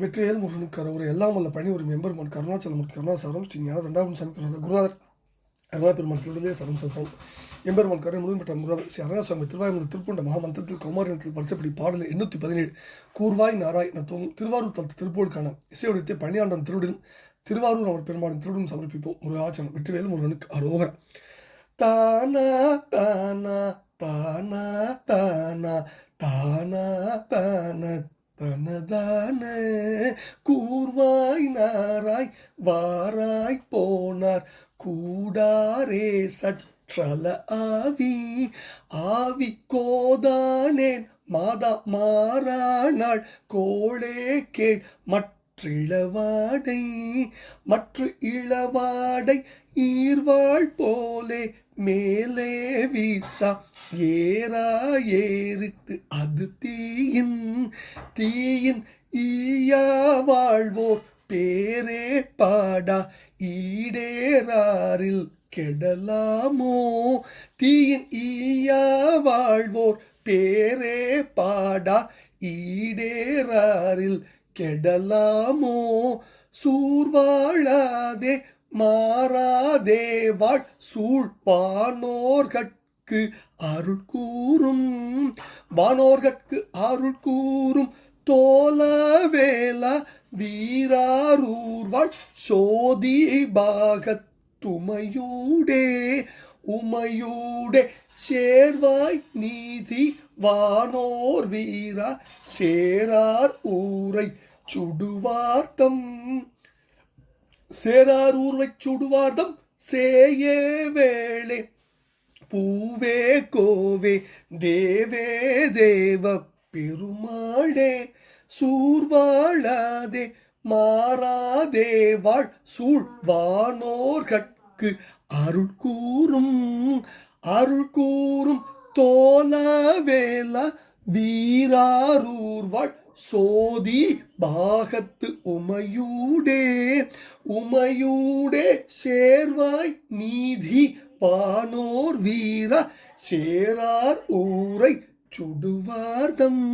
வெற்றிவேல் முருகனுக்கு கரோரை எல்லாம் வல்ல பணி ஒரு மெம்பர் மன் கருணாச்சலம் கருணாசாரம். ஸ்ரீ ஞான தண்டாபுரம் சாமி கருணா குருநாதர். அருணா பெருமாள் திருடலே சரம் சரம் எம்பெருமான் கரை முழுவதும் பெற்ற குருநாதர் ஸ்ரீ அருணாசாமி திருவாயூர் திருப்பூண்ட மகாமந்திரத்தில் கௌமாரியத்தில் வருஷப்படி பாடல் எண்ணூற்றி பதினேழு கூர்வாய் நாராய் நத்துவம் திருவாரூர் தளத்து திருப்பூருக்கான இசையுடைய பணியாண்டன் திருடன் திருவாரூர் அவர் பெருமாளின் திருடன் சமர்ப்பிப்போம். முருகாச்சனம் வெற்றிவேல் முருகனுக்கு அரோகரம் தானா தானா தானா தானா தானா தான. தனதான கூர்வாய் நாராய் வாராய் போனார். கூடாரே சற்றல ஆவி ஆவி கோதானேன் மாதா மாறானாள் கோளே கேள் மற்றிளவாடை மற்ற இளவாடை ஈர்வாள் போலே மேலே வீசா ஏறா ஏறிட்டு அது தீயின் தீயின் ஈயா வாழ்வோர் பேரே பாடா ஈடேறாரில் கெடலாமோ? தீயின் ஈயா வாழ்வோர் பேரே பாடா ஈடேறாரில் கெடலாமோ? சூர்வாழாதே மாறாதேவாள் சூழ்வானோர்கட்கு அருள் கூறும் வானோர்கட்கு அருள் கூறும் தோலவேலா வீராரூர்வாள் சோதி பாகத்துமையூடே உமையூடே சேர்வாய் நீதி வானோர் வீரா சேரார் ஊரை சுடுவார்த்தம் சேரார் ஊரை சுடுவார்த்தம் சேயே வேளே. பூவே கோவே தேவே தேவ பெருமாளே. சூர்வாழாதே மாறாதே வாழ் சூழ்வானோர்கட்கு அருள் கூறும் அருள் கூறும் தோலவேலா வீராரூர்வாள் சோதி பாகத்து உமையூடே உமையூடே சேர்வாய் நீதி பானோர் வீர சேரார் ஊரை சுடுவார்தம்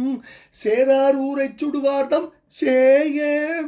சேரார் ஊரை சுடுவார்தம் சேய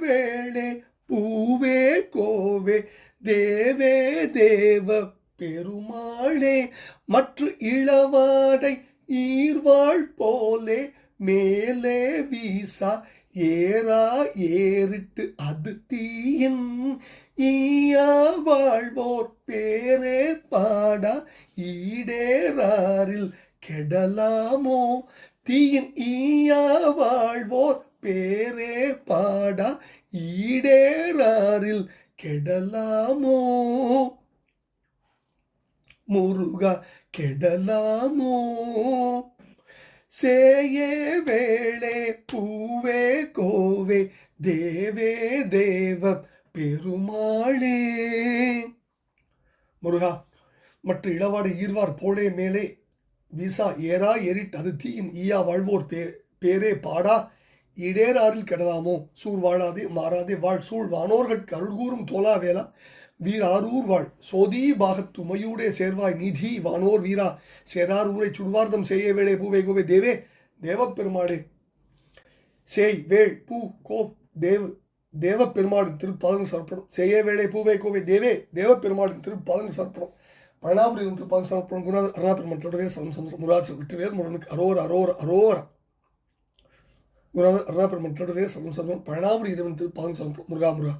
வேளே பூவே கோவே தேவே தேவ பெருமாளே மற்ற இளவாடை ஈர்வாள் போலே மேலே வீசா ஏறா ஏறிட்டு அது தீயின். ஈயா வாழ்வோர் பேரே பாடா ஈடேறாரில் கெடலாமோ? தீயின் ஈயா வாழ்வோர் பேரே பாடா ஈடேறாரில் கெடலாமோ? முருகா கெடலாமோ? சேயே வேளே பூவே கோவே தேவே தேவ பெருமாளே. முருகா மற்ற இளவாடு ஈர்வார் போலே மேலே. விசா ஏறா ஏறிட் அது தீயின் ஈயா வாழ்வோர் பே பேரே பாடா. இடேராறில் கெடலாமோ சூர் வாழாதே மாறாதே வாழ் சூழ் வானோர்கட்கு அருள்கூறும் தோலா வேளா. வீராரூர் ஆரூர் வாழ் சோதி பாகத்துமையூடே சேர்வாய் நீதி வானோர் வீரா. சேரார் ஊரை சுடுவார்த்தம் செய்ய வேளே பூவே கோவே. தேவே தேவப்பெருமாளே. சேய் வேள் பூ கோ தேவ் தேவப்பெருமாளின் திருப்பாதங்கள் சமர்ப்பணம். செய்ய வேளை பூவே கோவை. தேவே தேவப்பெருமாளின் திருப்பாதங்கள் சமர்ப்பணம். பழனாபுரி திருப்பாதம் சமர்ப்பணம். குருநாத அருணா பெருமாள் தொடரே சலம் சந்திரம் முராஜ் முருகனுக்கு அரோர் அரோர் அரோரா. குருநாத அருணா பெருமாள் தொடரே சலம் சந்திரம் பழனாபுரி இறைவன் திருப்பாதம் சமர்ப்பணம். முருகா முருகா.